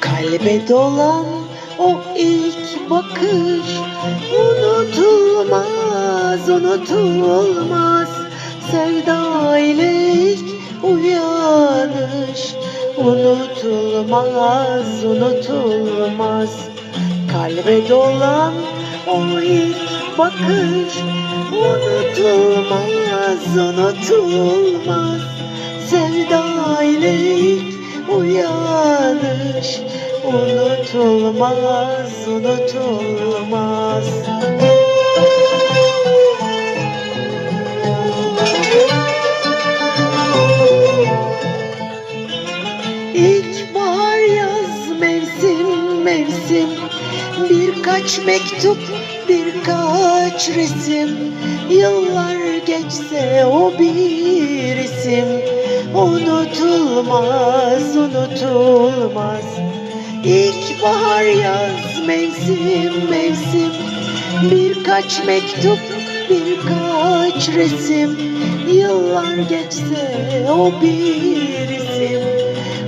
Kalbe dolan o ilk bakış Unutulmaz, unutulmaz. Sevda ile ilk uyanış Unutulmaz, unutulmaz. Kalbe dolan o ilk bakış. Unutulmaz, unutulmaz. Sevda ile ilk uyanış. Unutulmaz, unutulmaz İlkbahar yaz mevsim mevsim. Birkaç mektup birkaç resim. Yıllar geçse o bir isim. Unutulmaz unutulmaz. İlkbahar yaz mevsim mevsim. Birkaç mektup birkaç resim. Yıllar geçse o bir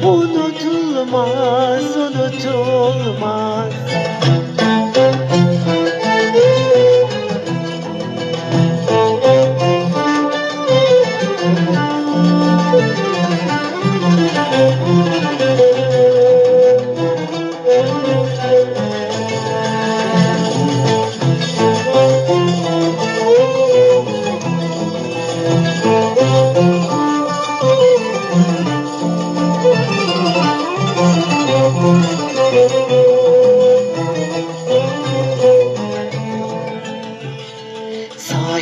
Unutulmaz, unutulmaz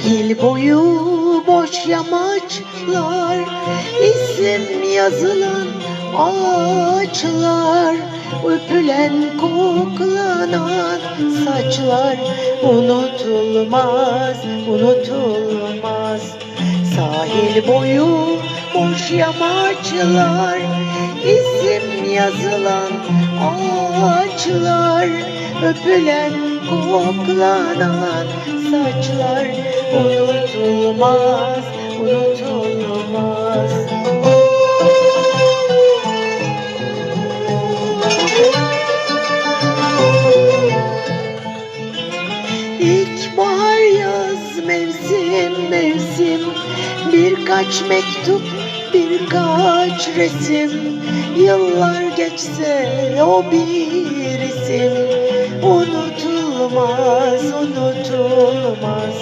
Sahil boyu boş yamaçlar isim yazılan ağaçlar Öpülen koklanan saçlar Unutulmaz, unutulmaz. Sahil boyu boş yamaçlar isim yazılan ağaçlar Öpülen koklanan saçlar Unutulmaz, unutulmaz. İlkbahar yaz mevsim mevsim Birkaç mektup birkaç resim? Yıllar geçse o bir isim. Unutulmaz unutulmaz.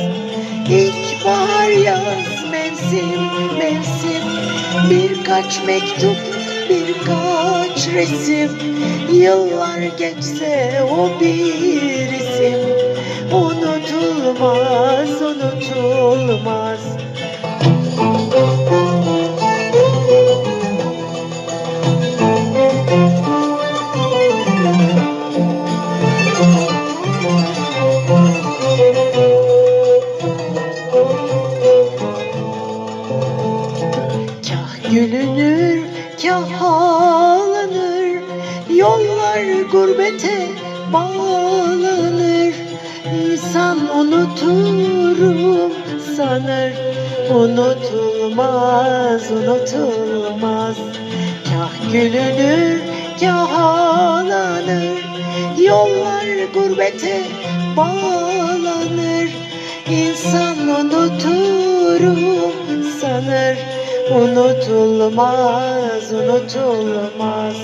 İlkbahar yaz mevsim mevsim. Birkaç mektup birkaç resim. Yıllar geçse o bir isim. Unutulmaz, unutulmaz. Kah gülünür, kah ağlanır Yollar gurbete bağlanır. İnsan unuturum sanır Unutulmaz, unutulmaz. Kah gülünür, kah ağlanır Yollar gurbete bağlanır. İnsan unuturum sanır Unutulmaz, unutulmaz.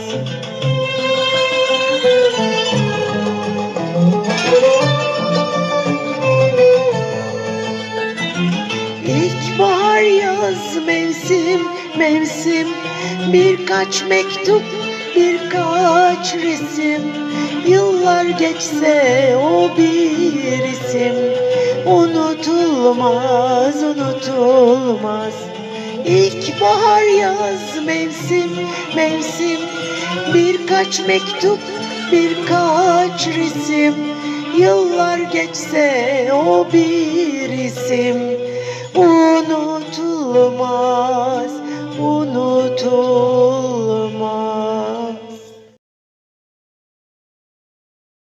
İlkbahar yaz mevsim mevsim. Birkaç mektup birkaç resim. Yıllar geçse o bir isim. Unutulmaz unutulmaz İlkbahar yaz mevsim mevsim. Birkaç mektup birkaç resim. Yıllar geçse o bir isim. Unutulmaz